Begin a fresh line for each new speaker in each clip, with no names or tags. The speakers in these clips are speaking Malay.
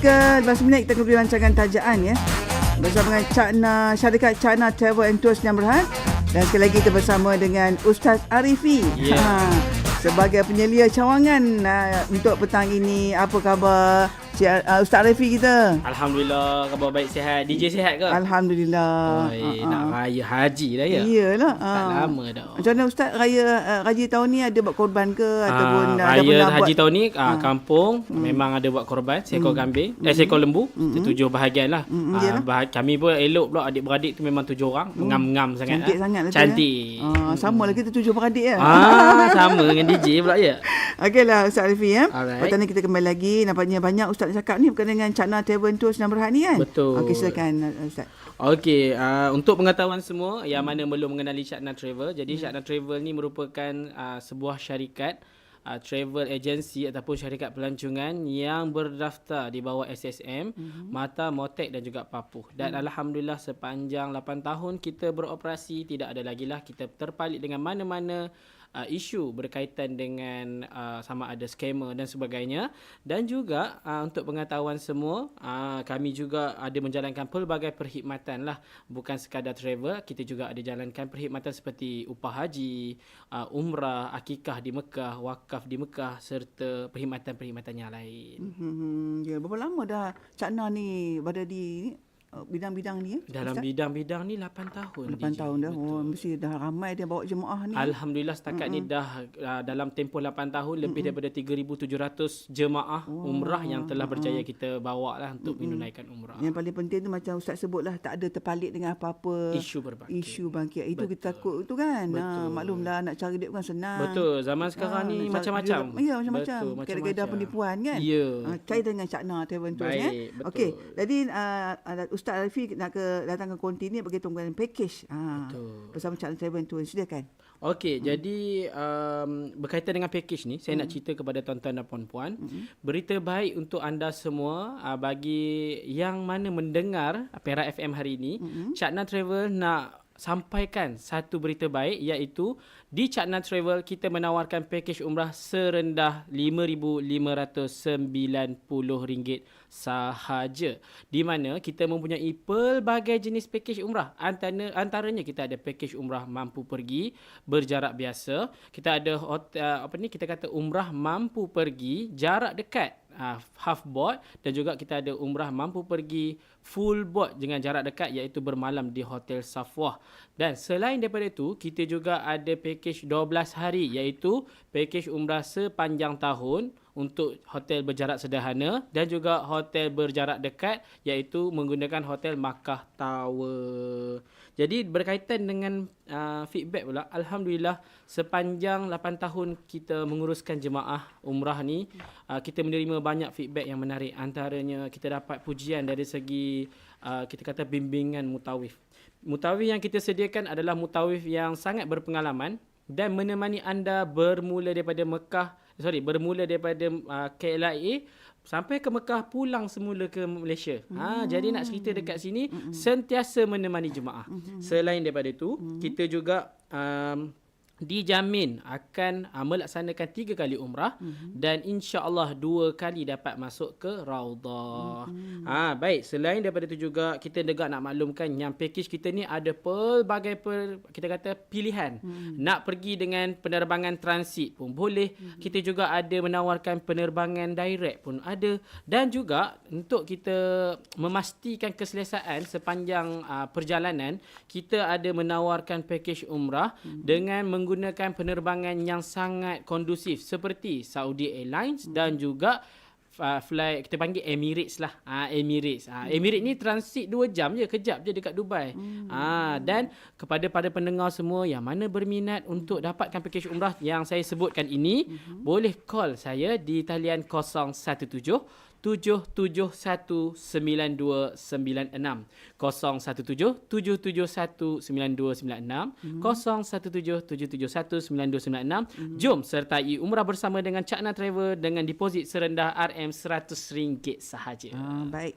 Ketika 15 minit kita kembali rancangan tajaan ya. Bersama dengan Cakna, syarikat Cakna Travel and Tours yang berhad. Dan sekali lagi kita bersama dengan Ustaz Arifi.
Ya.
Ha, sebagai penyelia cawangan uh, untuk petang ini. Apa khabar Cik, uh, Ustaz Arifi kita?
Alhamdulillah khabar baik sihat. DJ sihat ke?
Alhamdulillah.
Oi,
Ha,
nak
ha.
raya haji dah ya.
Iyalah.
Tak
ha.
lama dah.
Macam mana Ustaz raya uh, haji tahun ni ada buat korban ke ataupun
Ah,
uh, ada
raya
pernah
haji
buat
tahun ni ah, kampung memang ada buat korban seekor kambing eh seekor lembu tujuh bahagian lah
Mm,
Ah,
iyalah.
bah- kami pun elok pula adik-beradik tu memang tujuh orang ngam-ngam sangat
cantik
ah.
sangat lah tu,
cantik
Ya? Ah, sama lah kita tujuh beradik ya.
ah sama dengan DJ pula ya
Okeylah Ustaz Arifi ya.
Alright.
Petang ni kita kembali lagi. Nampaknya banyak Ustaz nak cakap ni berkaitan dengan Cakna Travel and Tours yang berhad ni kan?
Betul.
Okey silakan uh, Ustaz.
Okey, uh, untuk pengetahuan semua yang mana belum mengenali Syakna Travel, jadi
Hmm.
Syakna Travel ni merupakan uh, sebuah syarikat uh, travel agency ataupun syarikat pelancongan yang berdaftar di bawah SSM,
Hmm.
Mata, Motek dan juga Papuh. Dan alhamdulillah sepanjang 8 tahun kita beroperasi, tidak ada lagi lah kita terpalit dengan mana-mana uh, isu berkaitan dengan uh, sama ada skamer dan sebagainya. Dan juga uh, untuk pengetahuan semua uh, kami juga ada menjalankan pelbagai perkhidmatan lah. Bukan sekadar travel kita juga ada jalankan perkhidmatan seperti upah haji uh, umrah akikah di Mekah wakaf di Mekah serta perkhidmatan-perkhidmatan yang lain.
Hmm, ya berapa lama dah Cakna ni berada di bidang-bidang ni ya?
dalam bidang-bidang ni 8 tahun
8
DJ.
tahun dah. Oh, mesti dah ramai dia bawa jemaah ni.
Alhamdulillah setakat mm-hmm. ni dah uh, dalam tempoh 8 tahun lebih daripada 3700 jemaah oh. umrah yang telah berjaya kita bawa lah untuk mm-hmm. menunaikan umrah.
Yang paling penting tu macam Ustaz sebutlah tak ada terpalit dengan apa-apa
Isu berbangkit.
isu bangkit. Itu kita takut tu kan. Ha, maklumlah nak cari duit bukan senang.
Betul, zaman sekarang
Ah,
ni
cari
macam-macam.
Ya, macam-macam.
Betul, macam-macam.
penipuan kan.
Ya.
Ha, cari dengan Cakna Travel Tours
Baik,
ya.
betul.
Okey, jadi uh, uh, Ustaz Alfi nak ke datang ke konti ni bagi tunggangan package. Ha,
Betul.
bersama Cakna Travel Tours silakan.
Okey, hmm. jadi um, berkaitan dengan package ni, saya hmm. nak cerita kepada tuan-tuan dan puan-puan, hmm. berita baik untuk anda semua uh, bagi yang mana mendengar Perak FM hari ini, hmm. Cakna Travel nak sampaikan satu berita baik iaitu di Cakna Travel kita menawarkan package umrah serendah RM5,990 sahaja. Di mana kita mempunyai pelbagai jenis package umrah. Antara antaranya kita ada package umrah mampu pergi berjarak biasa. Kita ada hotel, apa ni kita kata umrah mampu pergi jarak dekat uh, half board dan juga kita ada umrah mampu pergi full board dengan jarak dekat iaitu bermalam di Hotel Safwah. Dan selain daripada itu, kita juga ada package 12 hari iaitu package umrah sepanjang tahun untuk hotel berjarak sederhana dan juga hotel berjarak dekat iaitu menggunakan hotel Makkah Tower. Jadi berkaitan dengan uh, feedback pula, alhamdulillah sepanjang 8 tahun kita menguruskan jemaah umrah ni, uh, kita menerima banyak feedback yang menarik. Antaranya kita dapat pujian dari segi uh, kita kata bimbingan mutawif. Mutawif yang kita sediakan adalah mutawif yang sangat berpengalaman dan menemani anda bermula daripada Mekah, sorry, bermula daripada uh, KLIA sampai ke Mekah pulang semula ke Malaysia. Ha jadi nak cerita dekat sini sentiasa menemani jemaah. Selain daripada itu, kita juga um, dijamin akan uh, melaksanakan tiga kali umrah mm-hmm. dan insya-Allah dua kali dapat masuk ke Raudah. Mm-hmm. Ha baik, selain daripada itu juga kita juga nak maklumkan yang package kita ni ada pelbagai per, kita kata pilihan. Mm-hmm. Nak pergi dengan penerbangan transit pun boleh. Mm-hmm. Kita juga ada menawarkan penerbangan direct pun ada dan juga untuk kita memastikan keselesaan sepanjang uh, perjalanan kita ada menawarkan package umrah mm-hmm. dengan menggunakan penerbangan yang sangat kondusif seperti Saudi Airlines hmm. dan juga uh, fly kita panggil Emirates lah. Ah uh, Emirates. Ah uh, Emirates ni transit 2 jam je, kejap je dekat Dubai. Hmm. Ah uh, dan kepada para pendengar semua yang mana berminat untuk dapatkan package umrah yang saya sebutkan ini, hmm. boleh call saya di talian 017 7719296 017 7719296 mm-hmm. 017 7719296 jom sertai umrah bersama dengan Cakna Travel dengan deposit serendah RM100 sahaja
Ah, baik.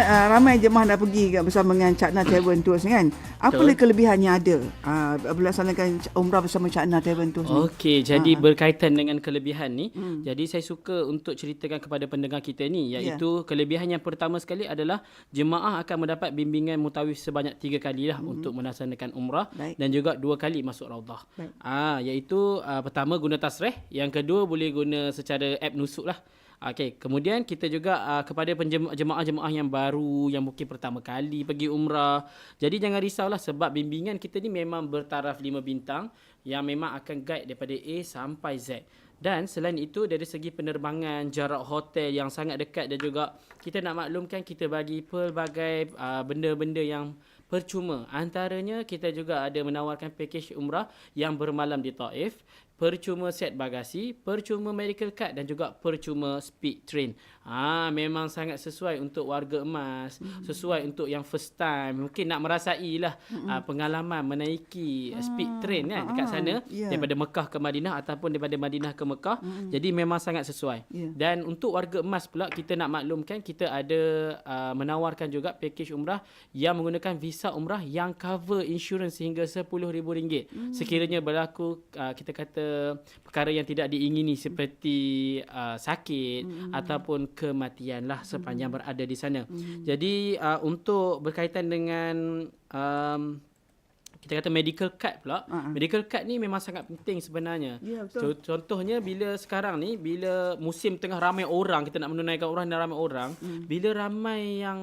Uh, ramai jemaah dah pergi bersama dengan Cak Na Travel and Tours kan. Apa
Betul.
lagi kelebihan yang ada uh, melaksanakan umrah bersama Cak Na Travel and Tours ni?
Okey, jadi
Ha.
berkaitan dengan kelebihan ni,
Hmm.
jadi saya suka untuk ceritakan kepada pendengar kita ni
Ya.
iaitu kelebihan yang pertama sekali adalah jemaah akan mendapat bimbingan mutawif sebanyak tiga kali lah untuk melaksanakan umrah
Hmm. Baik.
dan juga dua kali masuk raudah. Ah, iaitu uh, pertama guna tasreh, yang kedua boleh guna secara app nusuk lah. Okey, kemudian kita juga uh, kepada jemaah-jemaah yang baru yang mungkin pertama kali pergi umrah. Jadi jangan risaulah sebab bimbingan kita ni memang bertaraf 5 bintang yang memang akan guide daripada A sampai Z. Dan selain itu dari segi penerbangan, jarak hotel yang sangat dekat dan juga kita nak maklumkan kita bagi pelbagai uh, benda-benda yang percuma. Antaranya kita juga ada menawarkan pakej umrah yang bermalam di Taif, percuma set bagasi, percuma medical card dan juga percuma speed train. Ah memang sangat sesuai untuk warga emas, mm-hmm. sesuai untuk yang first time, mungkin nak merasai lah mm-hmm. uh, pengalaman menaiki ah, speed train kan dekat
ah,
sana
yeah.
daripada Mekah ke Madinah ataupun daripada Madinah ke Mekah. Mm-hmm. Jadi memang sangat sesuai.
Yeah.
Dan untuk warga emas pula kita nak maklumkan kita ada uh, menawarkan juga pakej umrah yang menggunakan visa umrah yang cover insurans sehingga RM10,000 mm. sekiranya berlaku uh, kita kata perkara yang tidak diingini seperti uh, sakit mm. ataupun kematian lah sepanjang mm. berada di sana. Mm. Jadi uh, untuk berkaitan dengan um, kita kata medical card pula.
Ah, ah.
Medical card ni memang sangat penting sebenarnya.
Ya, betul.
Co- Contohnya bila sekarang ni bila musim tengah ramai orang kita nak menunaikan orang dan ramai orang,
Hmm.
bila ramai yang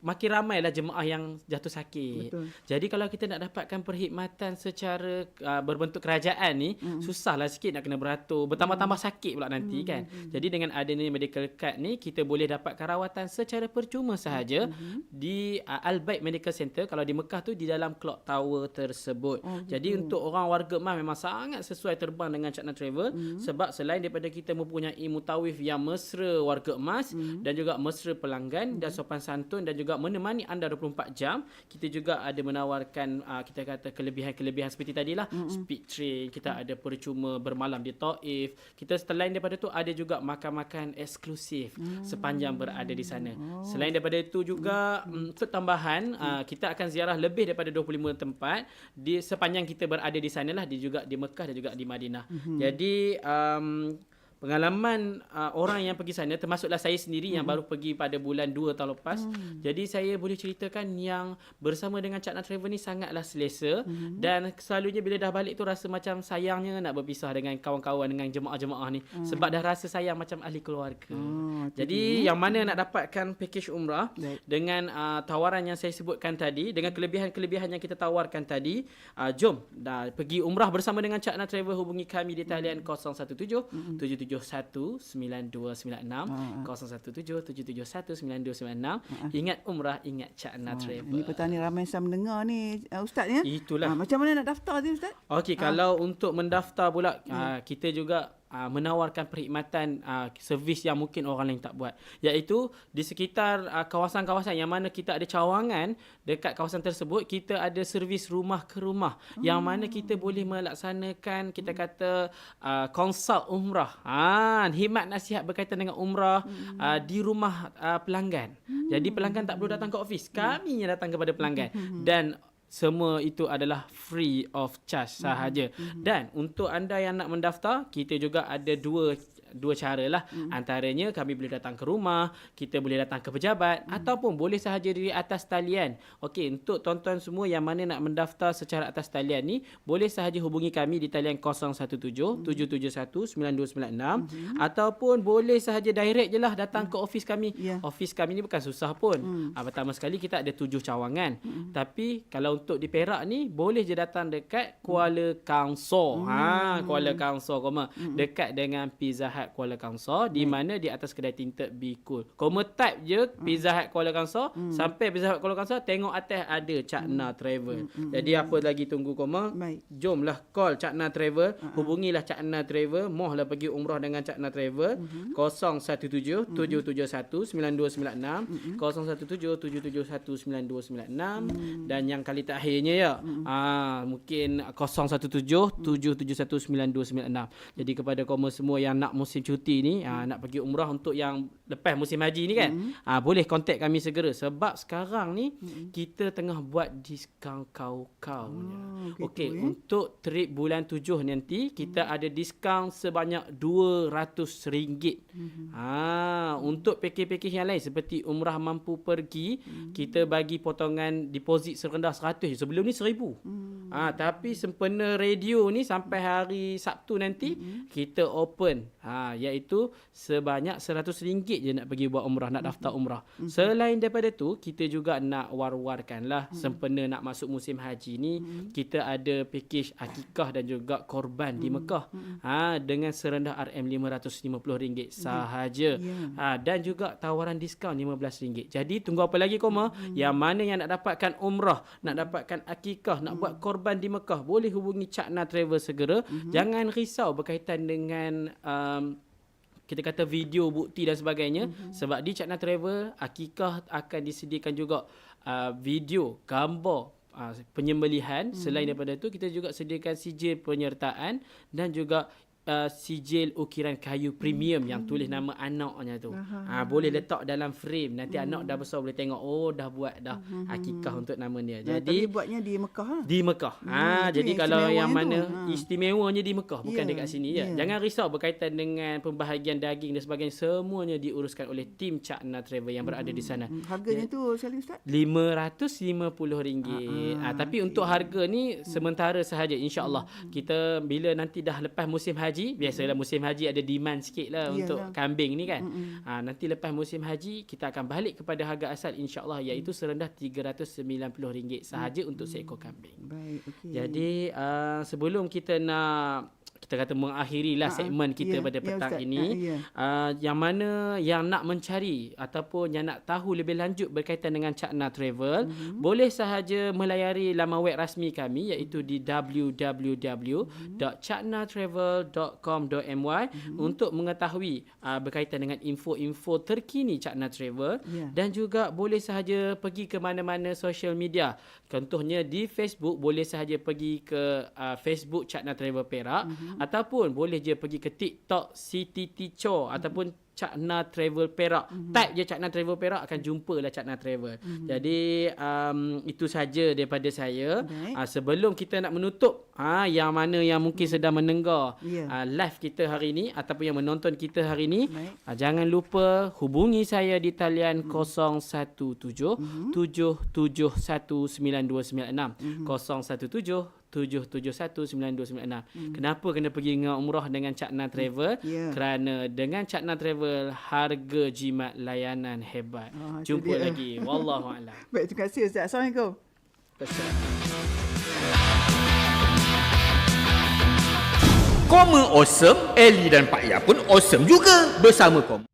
makin ramailah jemaah yang jatuh sakit.
Betul.
Jadi kalau kita nak dapatkan perkhidmatan secara uh, berbentuk kerajaan ni,
Hmm.
susahlah sikit nak kena beratur, bertambah-tambah sakit pula nanti kan.
Hmm.
Jadi dengan adanya medical card ni kita boleh dapatkan rawatan secara percuma sahaja
Hmm.
di uh, Al-Baik Medical Center kalau di Mekah tu di dalam clock tower tersebut.
Oh,
Jadi untuk orang warga emas memang sangat sesuai terbang dengan Cakna Travel
Hmm.
sebab selain daripada kita mempunyai mutawif yang mesra warga emas
Hmm.
dan juga mesra pelanggan dan sopan santun dan juga menemani anda 24 jam, kita juga ada menawarkan uh, kita kata kelebihan-kelebihan seperti tadilah
Hmm.
speed train, kita ada percuma bermalam di Taif. Kita selain daripada tu ada juga makan-makan eksklusif sepanjang berada di sana. Selain daripada itu juga mm, untuk tambahan uh, kita akan ziarah lebih daripada 25 tempat di sepanjang kita berada di sana lah di juga di Mekah dan juga di Madinah. Jadi um, pengalaman uh, orang yang pergi sana termasuklah saya sendiri yang baru pergi pada bulan 2 tahun lepas. Jadi saya boleh ceritakan yang bersama dengan Cakna Travel ni sangatlah selesa. Dan selalunya bila dah balik tu rasa macam sayangnya nak berpisah dengan kawan-kawan dengan jemaah-jemaah ni. Sebab dah rasa sayang macam ahli keluarga.
Oh,
Jadi yang mana nak dapatkan pakej umrah
Baik.
dengan uh, tawaran yang saya sebutkan tadi dengan kelebihan-kelebihan yang kita tawarkan tadi uh, jom dah pergi umrah bersama dengan Cakna Travel hubungi kami di talian 017 771 9296 017 771 9296 ingat umrah ingat Cakna
Ah,
Travel
Ini petani ramai yang mendengar ni uh, Ustaz ya.
Itulah.
Ah, macam mana nak daftar tu Ustaz?
Okey,
Ah.
kalau untuk mendaftar pula
Hmm.
uh, kita juga uh, menawarkan perkhidmatan uh, servis yang mungkin orang lain tak buat. Iaitu di sekitar uh, kawasan-kawasan yang mana kita ada cawangan dekat kawasan tersebut kita ada servis rumah ke rumah. Yang mana kita boleh melaksanakan kita kata uh, konsult umrah. Ah, khidmat nasihat berkaitan dengan umrah uh, di rumah uh, pelanggan. Jadi pelanggan tak perlu datang ke office. Kami yang datang kepada pelanggan. Dan semua itu adalah free of charge sahaja. Dan untuk anda yang nak mendaftar, kita juga ada dua dua cara lah. Antaranya kami boleh datang ke rumah, kita boleh datang ke pejabat ataupun boleh sahaja di atas talian. Okey, untuk tuan-tuan semua yang mana nak mendaftar secara atas talian ni, boleh sahaja hubungi kami di talian 017 771 9296 ataupun boleh sahaja direct je lah datang ke office kami.
Ya.
Office kami ni bukan susah pun. Ah, pertama sekali kita ada tujuh cawangan. Tapi kalau untuk di Perak ni boleh je datang dekat Kuala Kangsar. Ha, Kuala Kangsar koma dekat dengan Pizza Hut Kuala Kangsar di mana di atas kedai tinted Be Cool. Koma type je Pizza Hut Kuala Kangsar. Sampai Pizza Hut Kuala Kangsar tengok atas ada Cakna Travel. Jadi apa lagi tunggu koma?
Baik.
Jomlah call Cakna Travel, hubungilah Cakna Travel, mohlah pergi umrah dengan Cakna Travel. 017 771 9296 017 771 9296 dan yang kali terakhirnya ya ah mungkin 017 771 9296 jadi kepada kaum semua yang nak mus musim cuti ni uh, nak pergi umrah untuk yang lepas musim haji ni kan. Mm-hmm. Uh, boleh contact kami segera sebab sekarang ni mm-hmm. kita tengah buat diskaun kau-kau punya.
Oh,
Okey,
ya.
untuk trip bulan tujuh nanti kita mm-hmm. ada diskaun sebanyak RM200. Mm-hmm. Ha, untuk pakej-pakej yang lain seperti umrah mampu pergi, mm-hmm. kita bagi potongan deposit serendah 100 je. Sebelum ni 1000. Mm-hmm. Ha, tapi sempena radio ni sampai hari Sabtu nanti mm-hmm. kita open ha iaitu sebanyak RM100 je nak pergi buat umrah, nak daftar umrah. Mm-hmm. Selain daripada tu, kita juga nak war-warkanlah mm-hmm. sempena nak masuk musim haji ni, mm-hmm. kita ada pakej akikah dan juga korban mm-hmm. di Mekah. Mm-hmm. Ha dengan serendah RM550 sahaja.
Yeah.
Ha dan juga tawaran diskaun RM15. Jadi tunggu apa lagi koma? Mm-hmm. Yang mana yang nak dapatkan umrah, nak dapatkan akikah, nak mm-hmm. buat korban di Mekah, boleh hubungi Cakna Travel segera. Mm-hmm. Jangan risau berkaitan dengan um, kita kata video bukti dan sebagainya mm-hmm. sebab di Cakna Travel akikah akan disediakan juga uh, video gambar uh, penyembelihan mm-hmm. selain daripada itu kita juga sediakan sijil penyertaan dan juga uh, sijil ukiran kayu premium mm-hmm. yang tulis nama anaknya tu. Ha boleh letak dalam frame nanti mm-hmm. anak dah besar boleh tengok oh dah buat dah mm-hmm. akikah untuk nama dia.
Ya,
Jadi
tapi buatnya di Mekah lah.
di Mekah.
Hmm,
ha
itu
jadi kalau yang mana
tu. Ha.
istimewanya di Mekah bukan
Ya,
dekat sini
ya.
Jangan risau berkaitan dengan pembahagian daging dan sebagainya semuanya diuruskan oleh tim Cakna Travel yang berada di sana.
Hmm, Harganya tu Salim Ustaz?
RM550. Ah, tapi untuk harga ni sementara sahaja insya-Allah. Kita bila nanti dah lepas musim haji, biasalah musim haji ada demand sikit lah
Iyalah.
untuk kambing ni kan. Ah, nanti lepas musim haji kita akan balik kepada harga asal insya-Allah iaitu serendah RM390 sahaja untuk seekor kambing.
Baik, okey.
Jadi uh, sebelum kita nak kita kata mengakhirilah
Ha,
segmen kita
ya,
pada
ya,
petang
Ustaz.
ini
Ha, ya.
uh, yang mana yang nak mencari ataupun yang nak tahu lebih lanjut berkaitan dengan Cakna Travel
Mhm.
mm-hmm. boleh sahaja melayari laman web rasmi kami iaitu di www.caknatravel.com.my mm-hmm. untuk mengetahui uh, berkaitan dengan info-info terkini Cakna Travel
Ya.
dan juga boleh sahaja pergi ke mana-mana social media. Contohnya di Facebook boleh sahaja pergi ke uh, Facebook Cakna Travel Perak mm-hmm. Ataupun boleh je pergi ke TikTok CTT Cho mm-hmm. ataupun Cakna Travel Perak. Mm-hmm. Type je Cakna Travel Perak akan jumpalah Cakna Travel. Mm-hmm. Jadi um, itu saja daripada saya.
Baik.
Uh, sebelum kita nak menutup ha yang mana yang mungkin sedang mendengar
Ya.
uh, live kita hari ini ataupun yang menonton kita hari ini uh, jangan lupa hubungi saya di talian 017 771 9296 017 7719296. Kenapa kena pergi dengan umrah dengan Cakna Travel?
Ya.
Kerana dengan Cakna Travel harga jimat layanan hebat.
Ah, itu
Jumpa
dia.
lagi. Wallahu a'lam.
Baik, terima kasih Ustaz. Assalamualaikum.
Koma awesome, Ellie dan Pak Ya pun awesome juga bersama Koma.